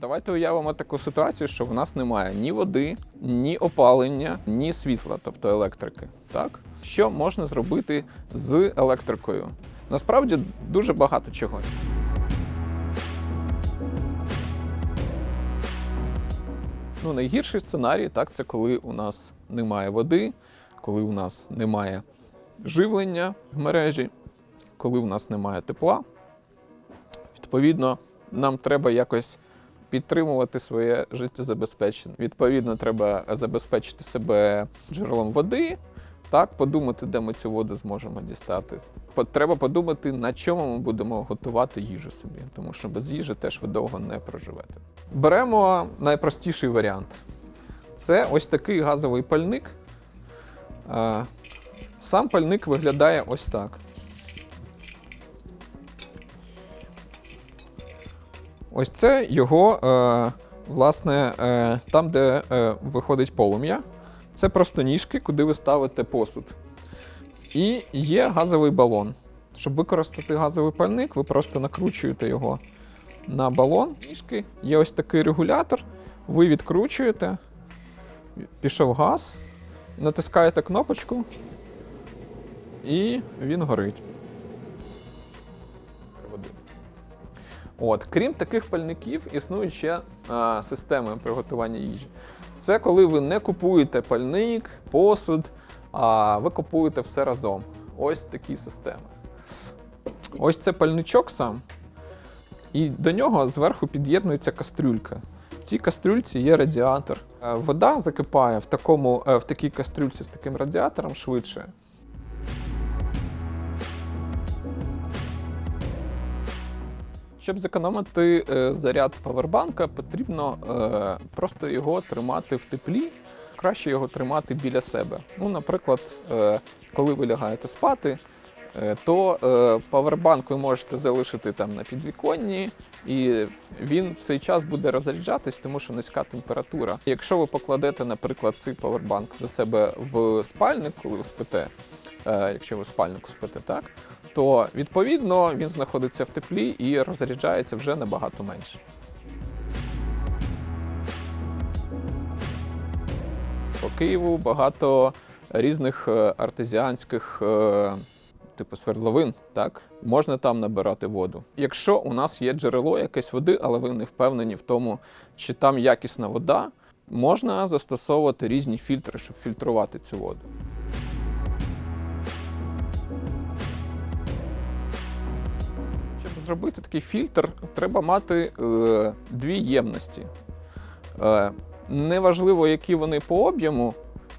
Давайте уявимо таку ситуацію, що в нас немає ні води, ні опалення, ні світла, тобто електрики. Так? Що можна зробити з електрикою? Насправді дуже багато чого. Ну, найгірший сценарій так, це коли у нас немає води, коли у нас немає живлення в мережі, коли у нас немає тепла. Відповідно, нам треба якось підтримувати своє життєзабезпечення. Відповідно, треба забезпечити себе джерелом води, так, подумати, де ми цю воду зможемо дістати. Треба подумати, на чому ми будемо готувати їжу собі, тому що без їжі теж ви довго не проживете. Беремо найпростіший варіант. Це ось такий газовий пальник. Е, Сам пальник виглядає ось так. Ось це його, е, власне, е, там, де е, виходить полум'я. Це просто ніжки, куди ви ставите посуд. І є газовий балон. Щоб використати газовий пальник, ви просто накручуєте його на балон. Ніжки. Є ось такий регулятор. Ви відкручуєте, пішов газ, натискаєте кнопочку, і він горить. От, крім таких пальників, існують ще а, системи приготування їжі. Це коли ви не купуєте пальник, посуд, а ви купуєте все разом. Ось такі системи. Ось це пальничок сам. І до нього зверху під'єднується кастрюлька. В цій кастрюльці є радіатор. Е, Вода закипає в, такому, е, в такій кастрюльці з таким радіатором швидше. Щоб зекономити е, заряд павербанка, потрібно е, просто його тримати в теплі. Краще його тримати біля себе. Ну, наприклад, е, коли ви лягаєте спати, то павербанк ви можете залишити там на підвіконні, і він цей час буде розряджатись, тому що низька температура. Якщо ви покладете, наприклад, цей павербанк до себе в спальник, коли ви спите, якщо ви спальнику спите, так, то відповідно він знаходиться в теплі і розряджається вже набагато менше. По Києву багато різних е, артезіанських е, типу свердловин, так можна там набирати воду. Якщо у нас є джерело якесь води, але ви не впевнені в тому, чи там якісна вода, можна застосовувати різні фільтри, щоб фільтрувати цю воду. Зробити такий фільтр, треба мати е, дві ємності. Е, неважливо, які вони по об'єму,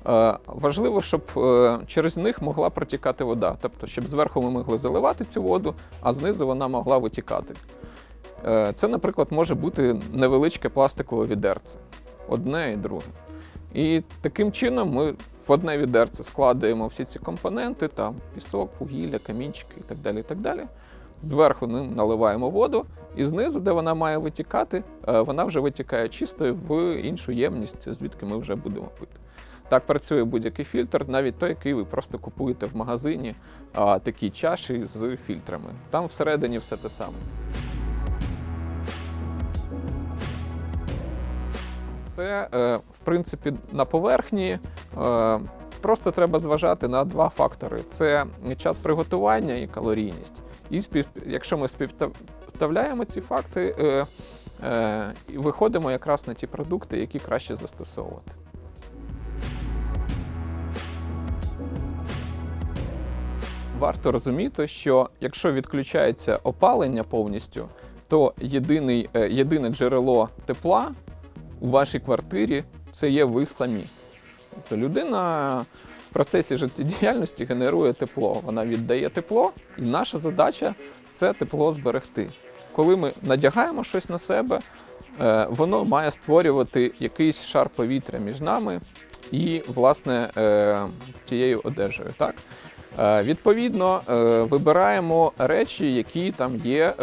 е, важливо, щоб е, через них могла протікати вода. Тобто, щоб зверху ми могли заливати цю воду, а знизу вона могла витікати. Е, це, наприклад, може бути невеличке пластикове відерце, одне і друге. І таким чином ми в одне відерце складаємо всі ці компоненти, там пісок, вугілля, камінчики і так далі. І так далі. Зверху наливаємо воду, і знизу, де вона має витікати, е, вона вже витікає чистою в іншу ємність, звідки ми вже будемо пити. Так працює будь-який фільтр, навіть той, який ви просто купуєте в магазині, такі чаші з фільтрами. Там всередині все те саме. Це, е, в принципі, на поверхні. Просто треба зважати на два фактори: це час приготування і калорійність. І спів... якщо ми співставляємо ці факти, е, е, виходимо якраз на ті продукти, які краще застосовувати. Варто розуміти, що якщо відключається опалення повністю, то єдиний, е, єдине джерело тепла у вашій квартирі це є ви самі. Тобто людина в процесі життєдіяльності генерує тепло, вона віддає тепло, і наша задача це тепло зберегти. Коли ми надягаємо щось на себе, е, воно має створювати якийсь шар повітря між нами і, власне, е, тією одежею. Так? Е, Відповідно, вибираємо речі, які там є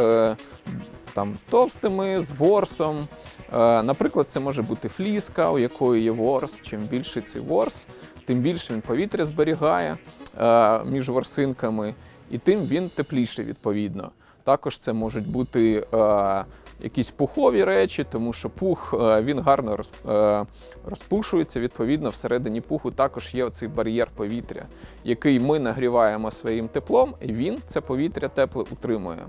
там, товстими, з ворсом. Е, Наприклад, це може бути фліска, у якої є ворс. Чим більший цей ворс, тим більше він повітря зберігає е, між ворсинками, і тим він тепліший відповідно. Також це можуть бути е, якісь пухові речі, тому що пух е, він гарно роз- е, розпушується. Відповідно, всередині пуху також є оцей бар'єр повітря, який ми нагріваємо своїм теплом, і він це повітря тепле утримує.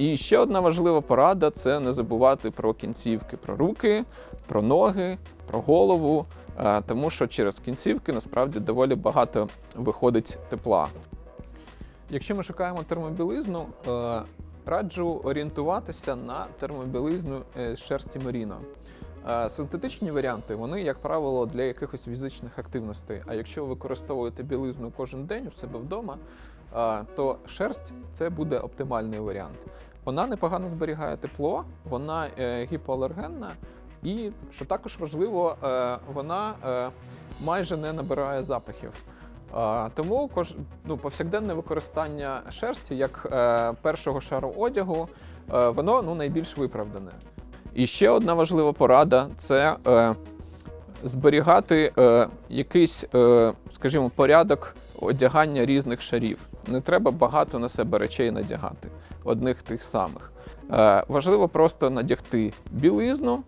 І ще одна важлива порада це не забувати про кінцівки, про руки, про ноги, про голову, е, тому що через кінцівки насправді доволі багато виходить тепла. Якщо ми шукаємо термобілизну, е, раджу орієнтуватися на термобілизну е, з шерсті меріно. Е, Синтетичні варіанти, вони, як правило, для якихось фізичних активностей. А якщо ви використовуєте білизну кожен день у себе вдома, е, то шерсть це буде оптимальний варіант. Вона непогано зберігає тепло, вона е, гіпоалергенна, і що також важливо, е, вона е, майже не набирає запахів. Тому ну, повсякденне використання шерсті як першого шару одягу, воно ну, найбільш виправдане. І ще одна важлива порада це зберігати е, якийсь, е, скажімо, порядок одягання різних шарів. Не треба багато на себе речей надягати, одних тих самих. Е, важливо просто надягти білизну,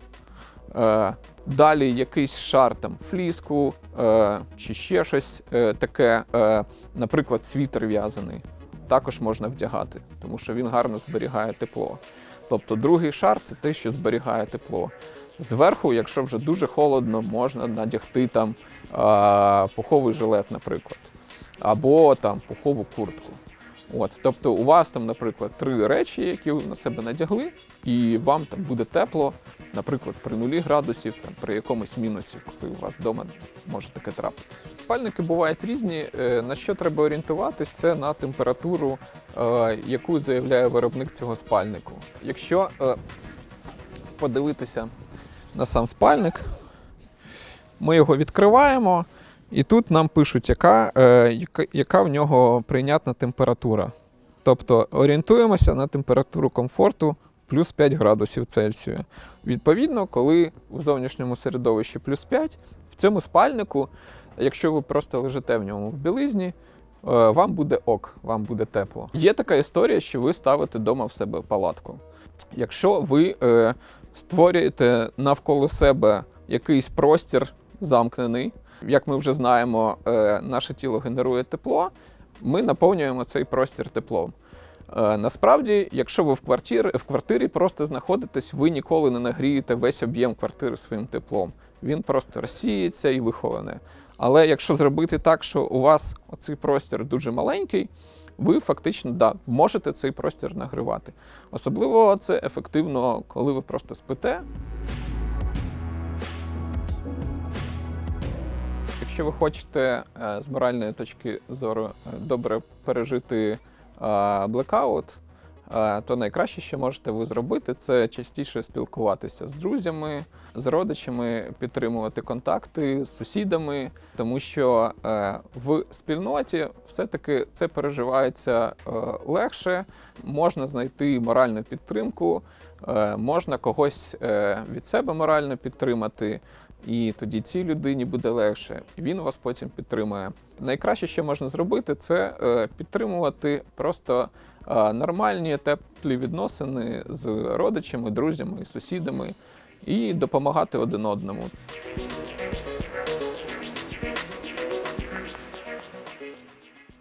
е, далі якийсь шар там фліску е, чи ще щось е, таке, е, наприклад, світер в'язаний. Також можна вдягати, тому що він гарно зберігає тепло. Тобто другий шар це те, що зберігає тепло. Зверху, якщо вже дуже холодно, можна надягти там пуховий жилет, наприклад, або там пухову куртку. От, тобто у вас там, наприклад, три речі, які ви на себе надягли, і вам там буде тепло, наприклад, при нулі градусів, там, при якомусь мінусі, коли у вас вдома може таке трапитися. Спальники бувають різні. Е, На що треба орієнтуватись, це на температуру, е, яку заявляє виробник цього спальнику. Якщо е, подивитися на сам спальник, ми його відкриваємо, і тут нам пишуть, яка, яка в нього прийнятна температура. Тобто орієнтуємося на температуру комфорту плюс 5 градусів Цельсію. Відповідно, коли в зовнішньому середовищі плюс 5, в цьому спальнику, якщо ви просто лежите в ньому в білизні, е, вам буде ок, вам буде тепло. Є така історія, що ви ставите вдома в себе палатку. Якщо ви е, створюєте навколо себе якийсь простір замкнений, як ми вже знаємо, е, наше тіло генерує тепло, ми наповнюємо цей простір теплом. Е, Насправді, якщо ви в квартирі, в квартирі просто знаходитесь, ви ніколи не нагрієте весь об'єм квартири своїм теплом. Він просто розсіється і вихолене. Але якщо зробити так, що у вас цей простір дуже маленький, ви фактично да, можете цей простір нагрівати. Особливо це ефективно, коли ви просто спите. Якщо ви хочете е, з моральної точки зору е, добре пережити блекаут, е, то найкраще, що можете ви зробити, це частіше спілкуватися з друзями, з родичами, підтримувати контакти з сусідами, тому що е, в спільноті все-таки це переживається е, легше, можна знайти моральну підтримку, е, можна когось е, від себе морально підтримати. І тоді цій людині буде легше, він вас потім підтримує. Найкраще, що можна зробити, це е, підтримувати просто е, нормальні теплі відносини з родичами, друзями, сусідами і допомагати один одному.